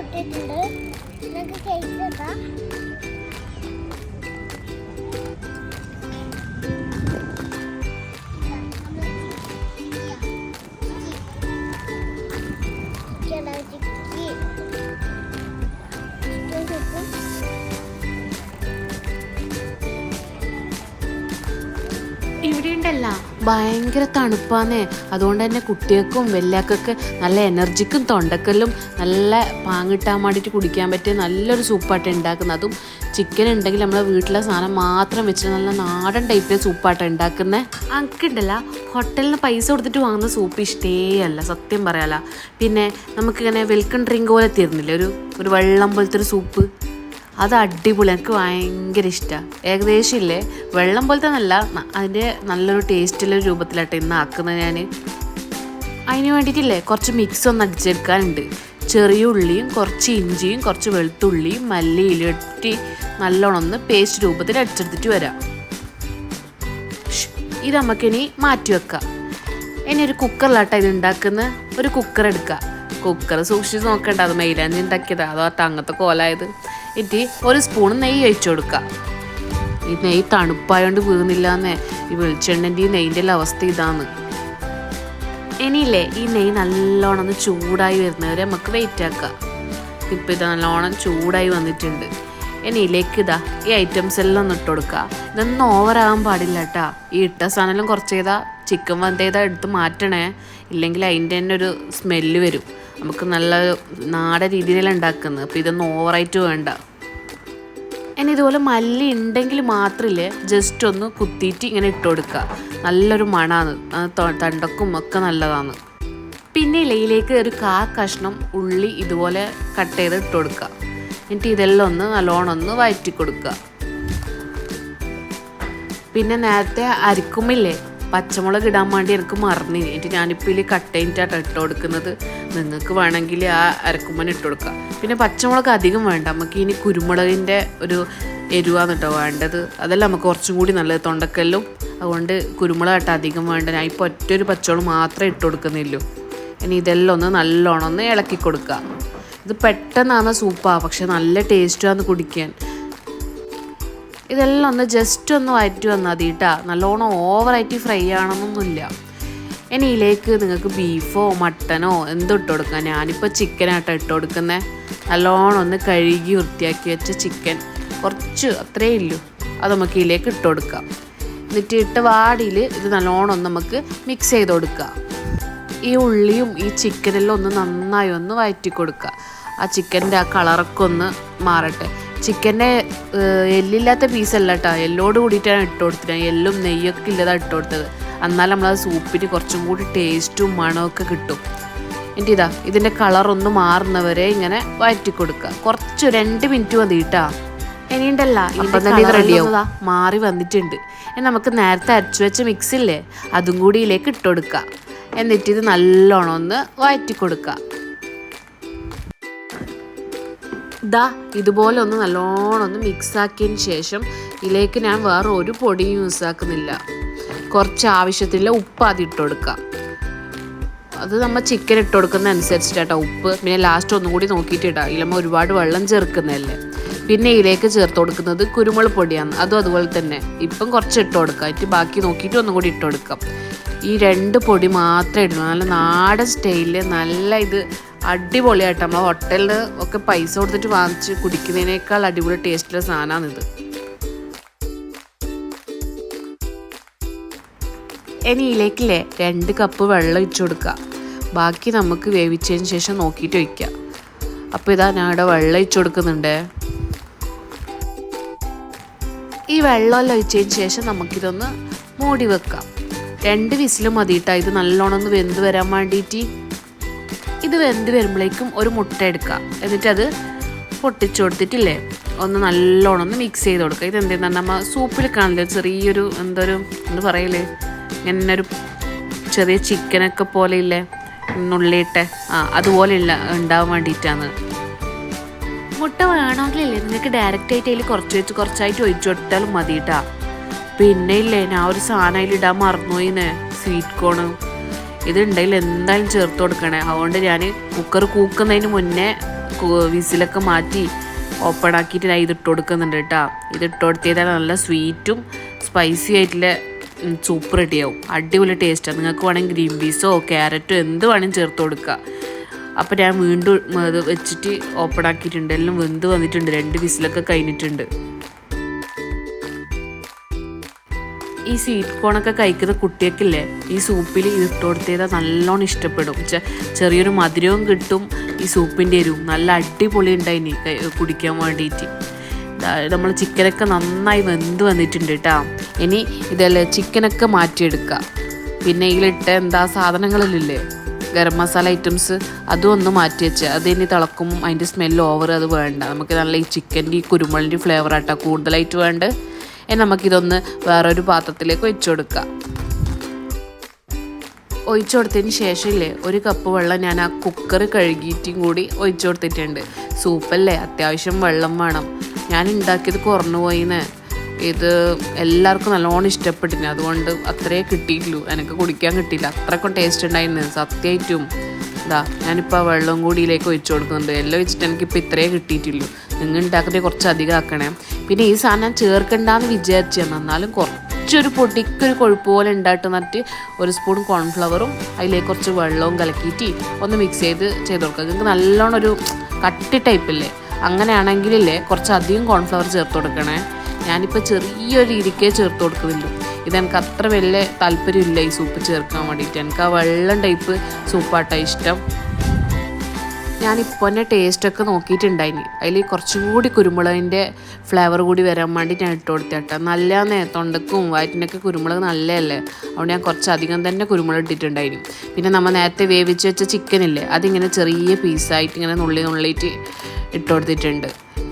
ഇട്ടിട്ടുണ്ട്. നിങ്ങൾക്ക് കേക്ക് ഉണ്ടല്ല ഭയങ്കര തണുപ്പാന്നേ. അതുകൊണ്ട് തന്നെ കുട്ടികൾക്കും വെല്ലാക്കൊക്കെ നല്ല എനർജിക്കും തൊണ്ടക്കല്ലും നല്ല പാങ്ങിട്ടാൻ വേണ്ടിയിട്ട് കുടിക്കാൻ പറ്റിയ നല്ലൊരു സൂപ്പായിട്ട് ഉണ്ടാക്കുന്നത് അതും ചിക്കൻ ഉണ്ടെങ്കിൽ നമ്മളെ വീട്ടിലെ സാധനം മാത്രം വെച്ച് നല്ല നാടൻ ടൈപ്പിലെ സൂപ്പായിട്ട് ഉണ്ടാക്കുന്നത് അങ്ങക്കുണ്ടല്ല ഹോട്ടലിൽ നിന്ന് പൈസ കൊടുത്തിട്ട് വാങ്ങുന്ന സൂപ്പ് ഇഷ്ടേ അല്ല സത്യം പറയാല. പിന്നെ നമുക്കിങ്ങനെ വെൽക്കം ഡ്രിങ്ക് പോലെ തരുന്നില്ലേ? ഒരു ഒരു വെള്ളം പോലത്തെ ഒരു സൂപ്പ്. അത് അടിപൊളി. എനിക്ക് ഭയങ്കര ഇഷ്ടമാണ് ഏകദേശം ഇല്ലേ? വെള്ളം പോലത്തെ നല്ല അതിന്റെ നല്ലൊരു ടേസ്റ്റുള്ള രൂപത്തിലാട്ടെ ഇന്ന് ആക്കുന്നത് ഞാൻ അതിന് വേണ്ടിയിട്ടില്ലേ കുറച്ച് മിക്സ് ഒന്ന് അടിച്ചെടുക്കാനുണ്ട്. ചെറിയ ഉള്ളിയും കുറച്ച് ഇഞ്ചിയും കുറച്ച് വെളുത്തുള്ളിയും മല്ലിയിലും ഇട്ടി നല്ലോണം ഒന്ന് പേസ്റ്റ് രൂപത്തിൽ അടിച്ചെടുത്തിട്ട് വരാം. ഇത് നമുക്കിനി മാറ്റി വെക്കാം. ഇനി ഒരു കുക്കറിലാട്ടെ ഇത് ഉണ്ടാക്കുന്ന ഒരു കുക്കർ എടുക്കുക കുക്കർ സൂക്ഷിച്ച് നോക്കണ്ട അത് മൈലാഞ്ചി ഉണ്ടാക്കിയതാണ് അതോ അങ്ങനത്തെ കോലായത്. ഇറ്റി ഒരു സ്പൂൺ നെയ്യ് ഒഴിച്ചു കൊടുക്കുക. ഈ നെയ്യ് തണുപ്പായോണ്ട് വീഴുന്നില്ലാന്നേ. ഈ വെളിച്ചെണ്ണന്റെ ഈ നെയ്യിന്റെ അവസ്ഥ ഇതാണ് ഇനിയില്ലേ ഈ നെയ്യ് നല്ലോണം ചൂടായി വരുന്നവരെ നമുക്ക് വെയിറ്റ് ആക്കാം. ഇപ്പം ഇത് നല്ലോണം ചൂടായി വന്നിട്ടുണ്ട്. ഇനി ഇതിലേക്ക് ഇതാ ഈ ഐറ്റംസ് എല്ലാം ഒന്ന് ഇട്ട് കൊടുക്കുക. ഇതൊന്നും ഓവറാകാൻ പാടില്ല കേട്ടാ. ഈ ഇട്ട സാധനം കുറച്ച് ചെയ്താൽ ചിക്കൻ വന്തേതാ എടുത്ത് മാറ്റണേ. ഇല്ലെങ്കിൽ അതിന്റെ തന്നെ ഒരു സ്മെല്ല് വരും. നമുക്ക് നല്ല നാടൻ രീതിയിലാണ് ഉണ്ടാക്കുന്നത്. അപ്പോൾ ഇതൊന്നും ഓവറായിട്ട് വേണ്ട. ഇനി ഇതുപോലെ മല്ലി ഉണ്ടെങ്കിൽ മാത്രമില്ലേ ജസ്റ്റ് ഒന്ന് കുത്തിയിട്ട് ഇങ്ങനെ ഇട്ട് കൊടുക്കുക നല്ലൊരു മണാണ്. തണ്ടക്കും ഒക്കെ നല്ലതാണ്. പിന്നെ ഇലയിലേക്ക് ഒരു കാ കഷ്ണം ഉള്ളി ഇതുപോലെ കട്ട് ചെയ്ത് ഇട്ട് കൊടുക്കുക എന്നിട്ട് ഇതെല്ലാം ഒന്ന് നല്ലോണം ഒന്ന് വഴറ്റി കൊടുക്കുക പിന്നെ നേരത്തെ അരിക്കുമ്പില്ലേ? പച്ചമുളക് ഇടാൻ വേണ്ടി എനിക്ക് മറന്നു. എന്നിട്ട് ഞാനിപ്പോൾ ഇതിൽ കട്ട് ചെയ്തിട്ടാണ് ഇട്ട് കൊടുക്കുന്നത് നിങ്ങൾക്ക് വേണമെങ്കിൽ ആ അരക്കുമ്പൻ ഇട്ട് കൊടുക്കാം. പിന്നെ പച്ചമുളക് അധികം വേണ്ട. നമുക്ക് ഇനി കുരുമുളകിന്റെ ഒരു എരിവാണ് കേട്ടോ വേണ്ടത്. അതെല്ലാം നമുക്ക് കുറച്ചും കൂടി നല്ലത് തൊണ്ടക്കല്ലും. അതുകൊണ്ട് കുരുമുളക് അധികം വേണ്ട. ഞാൻ ഇപ്പോൾ ഒറ്റൊരു പച്ചമുളക് മാത്രമേ ഇട്ട് കൊടുക്കുന്നില്ലൂ ഇനി ഇതെല്ലാം ഒന്ന് നല്ലോണം ഒന്ന് ഇളക്കി കൊടുക്കുക ഇത് പെട്ടെന്നാണ് സൂപ്പാണ് പക്ഷെ നല്ല ടേസ്റ്റാണ് കുടിക്കാൻ. ഇതെല്ലാം ഒന്ന് ജസ്റ്റ് ഒന്ന് വഴറ്റി വന്നാൽ മതി കേട്ടാ നല്ലോണം ഓവറായിട്ട് ഫ്രൈ ആണെന്നൊന്നുമില്ല ഇനി ഇതിലേക്ക് നിങ്ങൾക്ക് ബീഫോ മട്ടനോ എന്തും ഇട്ട് കൊടുക്കാം. ഞാനിപ്പോൾ ചിക്കനാട്ടോ ഇട്ട് കൊടുക്കുന്നത് നല്ലോണം ഒന്ന് കഴുകി വൃത്തിയാക്കി വെച്ച ചിക്കൻ കുറച്ച് അത്രേ ഉള്ളൂ. അത് നമുക്ക് ഇതിലേക്ക് ഇട്ട് കൊടുക്കാം. എന്നിട്ട് ഇട്ട് വാടിയിൽ ഇത് നല്ലോണം നമുക്ക് മിക്സ് ചെയ്ത് കൊടുക്കുക ഈ ഉള്ളിയും ഈ ചിക്കനെല്ലാം ഒന്ന് നന്നായി ഒന്ന് വയറ്റി കൊടുക്കുക ആ ചിക്കന്റെ ആ കളറൊക്കെ ഒന്ന് മാറട്ടെ. ചിക്കന്റെ എല്ലില്ലാത്ത പീസല്ല കേട്ടോ എല്ലോട് കൂടിയിട്ടാണ് ഇട്ട് കൊടുത്തത് എല്ലും നെയ്യൊക്കെ ഇല്ലതാണ് ഇട്ട് കൊടുത്തത് എന്നാൽ നമ്മളത് സൂപ്പിന് കുറച്ചും കൂടി ടേസ്റ്റും മണമൊക്കെ കിട്ടും. എന്നിട്ട് ഇതാ ഇതിന്റെ കളർ ഒന്ന് മാറുന്നവരെ ഇങ്ങനെ വഴറ്റി കൊടുക്കുക കുറച്ച് രണ്ട് മിനിറ്റ് മതി കേട്ടാ ഇനിയുണ്ടല്ല റെഡിയാവും മാറി വന്നിട്ടുണ്ട്. ഇനി നമുക്ക് നേരത്തെ അരച്ചു വെച്ച മിക്സില്ലേ അതും കൂടി ഇതിലേക്ക് ഇട്ട് കൊടുക്കുക എന്നിട്ട് ഇത് നല്ലോണം ഒന്ന് വഴറ്റി കൊടുക്കുക ദാ ഇതുപോലെ ഒന്ന് നല്ലോണം ഒന്ന് മിക്സ് ആക്കിയതിന് ശേഷം ഇതിലേക്ക് ഞാൻ വേറെ ഒരു പൊടിയും യൂസ് ആക്കുന്നില്ല. കുറച്ച് ആവശ്യത്തിലുള്ള ഉപ്പ് ആദ്യം ഇട്ട് കൊടുക്കുക അത് നമ്മൾ ചിക്കൻ ഇട്ട് കൊടുക്കുന്ന അനുസരിച്ചിട്ടാട്ടോ ഉപ്പ്. പിന്നെ ലാസ്റ്റ് ഒന്നും കൂടി നോക്കിയിട്ട് ഇടാം. ഇല്ല ഒരുപാട് വെള്ളം ചേർക്കുന്നതല്ലേ. പിന്നെ ഇതിലേക്ക് ചേർത്ത് കൊടുക്കുന്നത് കുരുമുളക് പൊടിയാണ്. അതും അതുപോലെ തന്നെ. ഇപ്പം കുറച്ച് ഇട്ട് കൊടുക്കാം. എന്നിട്ട് ബാക്കി നോക്കിയിട്ട് ഒന്നും കൂടി ഇട്ട് കൊടുക്കാം. ഈ രണ്ട് പൊടി മാത്രമേ ഇടുള്ളൂ. നല്ല നാടൻ സ്റ്റൈലിൽ നല്ല ഇത് അടിപൊളിയായിട്ട് നമ്മൾ ഹോട്ടലിൽ ഒക്കെ പൈസ കൊടുത്തിട്ട് വാങ്ങിച്ച് കുടിക്കുന്നതിനേക്കാൾ അടിപൊളി ടേസ്റ്റുള്ള സാധനമാണിത് ഇനി ഇതിലേക്കില്ലേ രണ്ട് കപ്പ് വെള്ളം ഒഴിച്ചു കൊടുക്കുക ബാക്കി നമുക്ക് വേവിച്ചതിന് ശേഷം നോക്കിയിട്ട് ഒഴിക്കുക അപ്പോൾ ഇതാ ഞാൻ ഇവിടെ വെള്ളം ഒഴിച്ചു കൊടുക്കുന്നുണ്ട്. ഈ വെള്ളമെല്ലാം ഒഴിച്ചതിന് ശേഷം നമുക്കിതൊന്ന് മൂടി വെക്കാം. രണ്ട് വിസിലും മതിയിട്ടാ ഇത് നല്ലോണം ഒന്ന് വെന്ത് വരാൻ വേണ്ടിയിട്ട്. ഇത് വെന്ത് വരുമ്പോഴേക്കും ഒരു മുട്ട എടുക്കുക. എന്നിട്ടത് പൊട്ടിച്ചു കൊടുത്തിട്ടില്ലേ? ഒന്ന് നല്ലോണം ഒന്ന് മിക്സ് ചെയ്ത് കൊടുക്കുക. ഇത് എന്തെന്ന് നമ്മൾ സൂപ്പിൽ കാണില്ലേ ചെറിയൊരു എന്തൊരു എന്ത് പറയില്ലേ? ഇങ്ങനെ ഒരു ചെറിയ ചിക്കനൊക്കെ പോലെ ഇല്ലേ? നുള്ളിയിട്ട്. ആ അതുപോലെ ഇല്ല ഉണ്ടാവാൻ വേണ്ടിയിട്ടാണ്. മുട്ട വേണമെങ്കിലല്ലേ? നിങ്ങൾക്ക് ഡയറക്റ്റ് ആയിട്ട് അതിൽ കുറച്ച് വെച്ച് കുറച്ചായിട്ട് ഒഴിച്ചു കൊടുത്താലും മതി കേട്ടാ പിന്നെ ഇല്ലേ ഞാൻ ഒരു സാധനം അതിൽ ഇടാൻ മറന്നുപോയിന്ന് സ്വീറ്റ് കോണ് ഇത് ഉണ്ടെങ്കിൽ എന്തായാലും ചേർത്ത് കൊടുക്കണേ. അതുകൊണ്ട് ഞാൻ കുക്കർ കൂക്കുന്നതിന് മുന്നേ വിസിലൊക്കെ മാറ്റി ഓപ്പൺ ആക്കിയിട്ട് ഞാൻ ഇതിട്ട് കൊടുക്കുന്നുണ്ട് കേട്ടോ. ഇതിട്ട് കൊടുത്തിയതാണ് നല്ല സ്വീറ്റും സ്പൈസി ആയിട്ടുള്ള സൂപ്പർ റെഡിയാവും അടിപൊളി ടേസ്റ്റാണ് നിങ്ങൾക്ക് വേണമെങ്കിൽ ഗ്രീൻ പീസോ ക്യാരറ്റോ എന്ത് വേണമെങ്കിലും ചേർത്ത് കൊടുക്കുക അപ്പോൾ ഞാൻ വീണ്ടും വെച്ചിട്ട് ഓപ്പൺ ആക്കിയിട്ടുണ്ട്. എല്ലാം വെന്ത് വന്നിട്ടുണ്ട്. രണ്ട് വിസിലൊക്കെ കഴിഞ്ഞിട്ടുണ്ട്. ഈ സ്വീറ്റ് കോണൊക്കെ കഴിക്കുന്ന കുട്ടിയൊക്കില്ലേ ഈ സൂപ്പിൽ ഇട്ട് കൊടുത്തത് നല്ലോണം ഇഷ്ടപ്പെടും. ചെറിയൊരു മധുരവും കിട്ടും ഈ സൂപ്പിന്റെ എരിവും. നല്ല അടിപൊളി ഉണ്ടായിനി കുടിക്കാൻ വേണ്ടിയിട്ട് നമ്മൾ ചിക്കനൊക്കെ നന്നായി വെന്ത് വന്നിട്ടുണ്ട് കേട്ടോ ഇനി ഇതല്ലേ ചിക്കനൊക്കെ മാറ്റിയെടുക്കുക പിന്നെ ഇതിലിട്ട എന്താ സാധനങ്ങളിലില്ലേ ഗരം മസാല ഐറ്റംസ് അതും ഒന്ന് മാറ്റി വെച്ച്. അത് ഇനി തിളക്കുമ്പോൾ അതിന്റെ സ്മെല്ല് ഓവർ അത് വേണ്ട. നമുക്ക് നല്ല ഈ ചിക്കന്റെ ഈ കുരുമുളകിന്റെ ആട്ടോ കൂടുതലായിട്ട് വേണ്ട ഇനി നമുക്കിതൊന്ന് വേറൊരു പാത്രത്തിലേക്ക് ഒഴിച്ചു കൊടുക്കാം. ഒഴിച്ചു കൊടുത്തതിന് ശേഷമില്ലേ ഒരു കപ്പ് വെള്ളം ഞാൻ ആ കുക്കർ കഴുകിയിട്ടും കൂടി ഒഴിച്ചു കൊടുത്തിട്ടുണ്ട്. സൂപ്പല്ലേ അത്യാവശ്യം വെള്ളം വേണം. ഞാൻ ഉണ്ടാക്കിയത് കുറഞ്ഞു പോയിന്ന്. ഇത് എല്ലാവർക്കും നല്ലോണം ഇഷ്ടപ്പെട്ടിന്. അതുകൊണ്ട് അത്രേ കിട്ടിയിട്ടുള്ളൂ. എനിക്ക് കുടിക്കാൻ കിട്ടിയില്ല. അത്രക്കും ടേസ്റ്റ് ഉണ്ടായിരുന്നു സത്യമായിട്ടും ഇതാ ഞാനിപ്പോൾ ആ വെള്ളം കൂടി ഇതിലേക്ക് ഒഴിച്ചു കൊടുക്കുന്നുണ്ട്. എല്ലാം വെച്ചിട്ട് എനിക്കിപ്പോൾ ഇത്രയേ കിട്ടിയിട്ടുള്ളൂ. നിങ്ങൾ ഉണ്ടാക്കുന്നത് കുറച്ച് അധികം ആക്കണേ. പിന്നെ ഈ സാധനം ചേർക്കണ്ടെന്ന് വിചാരിച്ചു എന്നാലും കുറച്ചൊരു പൊടിക്കൊരു കൊഴുപ്പ് പോലെ ഉണ്ടായിട്ട് നട്ട് ഒരു സ്പൂൺ കോൺഫ്ലവറും അതിലേക്ക് കുറച്ച് വെള്ളവും കലക്കിയിട്ട് ഒന്ന് മിക്സ് ചെയ്ത് ചെയ്ത് കൊടുക്കുക നിങ്ങൾക്ക് നല്ലോണം ഒരു കട്ടി ടൈപ്പില്ലേ അങ്ങനെയാണെങ്കിലല്ലേ കുറച്ചധികം കോൺഫ്ലവർ ചേർത്ത് കൊടുക്കണേ. ഞാനിപ്പോൾ ചെറിയൊരു രീതിക്കേ ചേർത്ത് കൊടുക്കുന്നുള്ളൂ. ഇതെനിക്ക് അത്ര വലിയ താല്പര്യമില്ല ഈ സൂപ്പ് ചേർക്കാൻ വേണ്ടിയിട്ട്. എനിക്ക് ആ വെള്ളം ടൈപ്പ് സൂപ്പാട്ടാണ് ഇഷ്ടം. ഞാനിപ്പോൾ തന്നെ ടേസ്റ്റൊക്കെ നോക്കിയിട്ടുണ്ടായിന്. അതിൽ കുറച്ചും കൂടി കുരുമുളകിന്റെ ഫ്ലേവർ കൂടി വരാൻ വേണ്ടി ഞാൻ ഇട്ട് കൊടുത്തേട്ടാ നല്ലതാന്നേ തൊണ്ടക്കും വയറ്റിനൊക്കെ കുരുമുളക് നല്ലതല്ലേ? അതുകൊണ്ട് ഞാൻ കുറച്ചധികം തന്നെ കുരുമുളക് ഇട്ടിട്ടുണ്ടായിന്. പിന്നെ നമ്മൾ നേരത്തെ വേവിച്ച് വെച്ച ചിക്കനില്ലേ അതിങ്ങനെ ചെറിയ പീസായിട്ട് ഇങ്ങനെ നുള്ളി നുള്ളിയിട്ട് ഇട്ട് കൊടുത്തിട്ടുണ്ട്.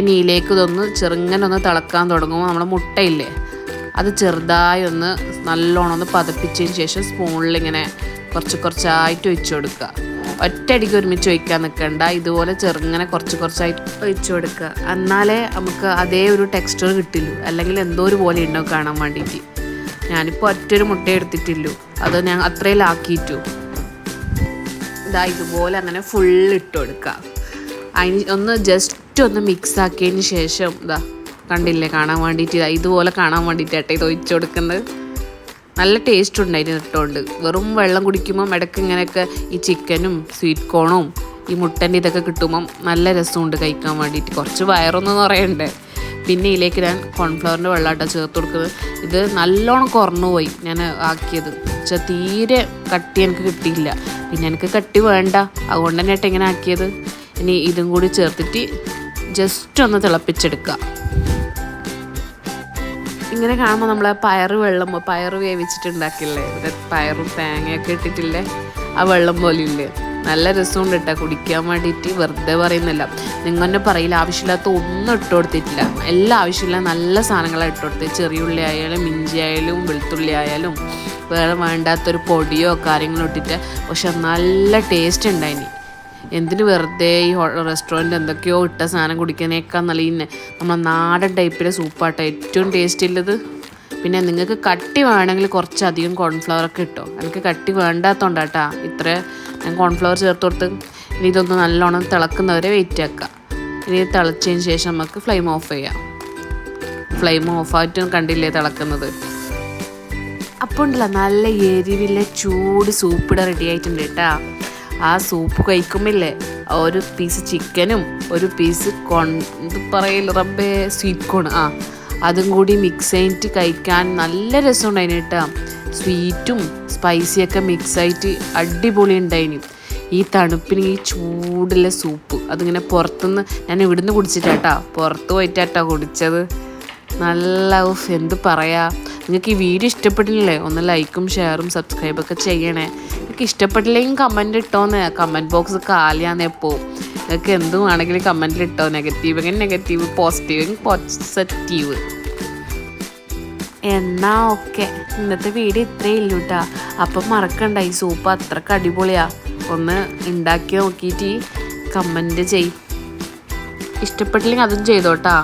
ഇനിയിലേക്ക് ഇതൊന്ന് ചെറുങ്ങനെ ഒന്ന് തിളക്കാൻ തുടങ്ങുമ്പോൾ നമ്മുടെ മുട്ടയില്ലേ? അത് ചെറുതായി ഒന്ന് നല്ലോണം ഒന്ന് പതപ്പിച്ചതിന് ശേഷം സ്പൂണിൽ ഇങ്ങനെ കുറച്ച് കുറച്ചായിട്ട് ഒഴിച്ചു കൊടുക്കുക. ഒറ്റയടിക്ക് ഒരുമിച്ച് ഒഴിക്കാൻ നിൽക്കണ്ട. ഇതുപോലെ ചെറുങ്ങനെ കുറച്ച് കുറച്ചായിട്ട് ഒഴിച്ചു കൊടുക്കുക. എന്നാലേ നമുക്ക് അതേ ഒരു ടെക്സ്ചർ കിട്ടില്ലൂ. അല്ലെങ്കിൽ എന്തോ ഒരു പോലെ ഉണ്ടാവും കാണാൻ വേണ്ടിയിട്ട്. ഞാനിപ്പോൾ ഒറ്റൊരു മുട്ട എടുത്തിട്ടില്ലു. അത് ഞാൻ അത്രയിലാക്കിയിട്ടു ഇതാ ഇതുപോലെ അങ്ങനെ ഫുൾ ഇട്ട് കൊടുക്കുക. അതിന് ഒന്ന് ജസ്റ്റ് ഒന്ന് മിക്സ് ആക്കിയതിന് ശേഷം ഇതാ കണ്ടില്ലേ കാണാൻ വേണ്ടിയിട്ട്? ഇതാ ഇതുപോലെ കാണാൻ വേണ്ടിയിട്ട് ഇത് ഒഴിച്ചു കൊടുക്കുന്നത്. നല്ല ടേസ്റ്റ് ഉണ്ടായിരുന്നു ഇട്ടുകൊണ്ട് വെറും വെള്ളം കുടിക്കുമ്പം ഇടയ്ക്ക് ഇങ്ങനെയൊക്കെ ഈ ചിക്കനും സ്വീറ്റ് കോണും ഈ മുട്ടന്റെ ഇതൊക്കെ കിട്ടുമ്പം നല്ല രസമുണ്ട് കഴിക്കാൻ വേണ്ടിയിട്ട്. കുറച്ച് വയറൊന്നും പറയണ്ടേ പിന്നെ ഇതിലേക്ക് ഞാൻ കോൺഫ്ലവറിന്റെ വെള്ളമായിട്ടാണ് ചേർത്ത് കൊടുക്കുന്നത്. ഇത് നല്ലോണം കുറഞ്ഞു പോയി ഞാൻ ആക്കിയത്. പക്ഷെ തീരെ കട്ടി എനിക്ക് കിട്ടിയില്ല. പിന്നെ എനിക്ക് കട്ടി വേണ്ട. അതുകൊണ്ട് തന്നെ ഏട്ടാ ഇങ്ങനെ ആക്കിയത്. ഇനി ഇതും കൂടി ചേർത്തിട്ട് ജസ്റ്റ് ഒന്ന് തിളപ്പിച്ചെടുക്കുക. ഇങ്ങനെ കാണുമ്പോൾ നമ്മൾ പയർ വെള്ളം പയർ വേവിച്ചിട്ടുണ്ടാക്കില്ലേ? ഇവിടെ പയറും തേങ്ങയൊക്കെ ഇട്ടിട്ടില്ലേ? ആ വെള്ളം പോലെ ഇല്ലേ നല്ല രസമുണ്ട് കേട്ടോ കുടിക്കാൻ വേണ്ടിയിട്ട് വെറുതെ പറയുന്നില്ല. നിങ്ങൾ തന്നെ പറയില്ല ആവശ്യമില്ലാത്ത ഒന്നും ഇട്ട് കൊടുത്തിട്ടില്ല എല്ലാ ആവശ്യമില്ല നല്ല സാധനങ്ങളാണ് ഇട്ട് കൊടുത്തത് ചെറിയുള്ളി ആയാലും ഇഞ്ചി ആയാലും വെളുത്തുള്ളി ആയാലും വേറെ വേണ്ടാത്തൊരു പൊടിയോ കാര്യങ്ങളോ ഇട്ടിട്ട്. പക്ഷെ നല്ല ടേസ്റ്റ് ഉണ്ടായിനി. എന്തിന് വെറുതെ ഈ റെസ്റ്റോറന്റ് എന്തൊക്കെയോ ഇട്ട സാധനം കുടിക്കുന്നതിനേക്കാൾ നല്ല ഈ നെ- നമ്മളെ നാടൻ ടൈപ്പിലെ സൂപ്പാട്ടോ ഏറ്റവും ടേസ്റ്റ് ഉള്ളത് പിന്നെ നിങ്ങൾക്ക് കട്ടി വേണമെങ്കിൽ കുറച്ചധികം കോൺഫ്ലവർ ഒക്കെ ഇട്ടോ. എനിക്ക് കട്ടി വേണ്ടാത്തോണ്ടാട്ടാ. ഇത്ര ഞാൻ കോൺഫ്ലവർ ചേർത്ത് കൊടുത്ത് ഇനി ഇതൊന്ന് നല്ലോണം തിളക്കുന്നവരെ വെയിറ്റ് ആക്കുക ഇനി തിളച്ചതിന് ശേഷം നമുക്ക് ഫ്ലെയിം ഓഫ് ചെയ്യാം. ഫ്ലെയിം ഓഫായിട്ടും കണ്ടില്ലേ തിളക്കുന്നത്? അപ്പോൾ ഉണ്ടല്ലോ നല്ല എരിവില്ല ചൂട് സൂപ്പിടെ റെഡി ആയിട്ടുണ്ട് കേട്ടാ ആ സൂപ്പ് കഴിക്കുമ്പില്ലേ ഒരു പീസ് ചിക്കനും ഒരു പീസ് കോൺ പറയില്ല റബ്ബേ സ്വീറ്റ് കോൺ ആ അതും കൂടി മിക്സ് ചെയ്തിട്ട് കഴിക്കാൻ നല്ല രസമുണ്ടായിന് കേട്ടോ. സ്വീറ്റും സ്പൈസിയൊക്കെ മിക്സ് ആയിട്ട് അടിപൊളി ഉണ്ടായിന്. ഈ തണുപ്പിന് ഈ ചൂടുള്ള സൂപ്പ് അതിങ്ങനെ പുറത്തുനിന്ന് ഞാൻ ഇവിടുന്ന് കുടിച്ചിട്ടാട്ടാ പുറത്ത് പോയിട്ടാട്ടാ കുടിച്ചത്. നല്ല ഉഫ് എന്ത് പറയാ? നിങ്ങൾക്ക് ഈ വീഡിയോ ഇഷ്ടപ്പെട്ടില്ലേ ഒന്ന് ലൈക്കും ഷെയറും സബ്സ്ക്രൈബൊക്കെ ചെയ്യണേ. നിങ്ങൾക്ക് ഇഷ്ടപ്പെട്ടില്ലെങ്കിൽ കമന്റ് ഇട്ടോന്ന്. കമന്റ് ബോക്സ് കാലിയാന്ന് എപ്പോൾ നിങ്ങൾക്ക് എന്തും വേണമെങ്കിലും കമന്റിൽ ഇട്ടോ? നെഗറ്റീവ് എങ്കിൽ നെഗറ്റീവ് പോസിറ്റീവ് പോസിറ്റീവ് എന്നാ ഓക്കെ ഇന്നത്തെ വീഡിയോ ഇത്രയേ ഇല്ല കേട്ടാ അപ്പം മറക്കണ്ട ഈ സൂപ്പ് അത്രയ്ക്ക് അടിപൊളിയാ. ഒന്ന് ഉണ്ടാക്കി നോക്കിയിട്ട് കമന്റ് ചെയ്. ഇഷ്ടപ്പെട്ടില്ലെങ്കിൽ അതും ചെയ്തോട്ടാ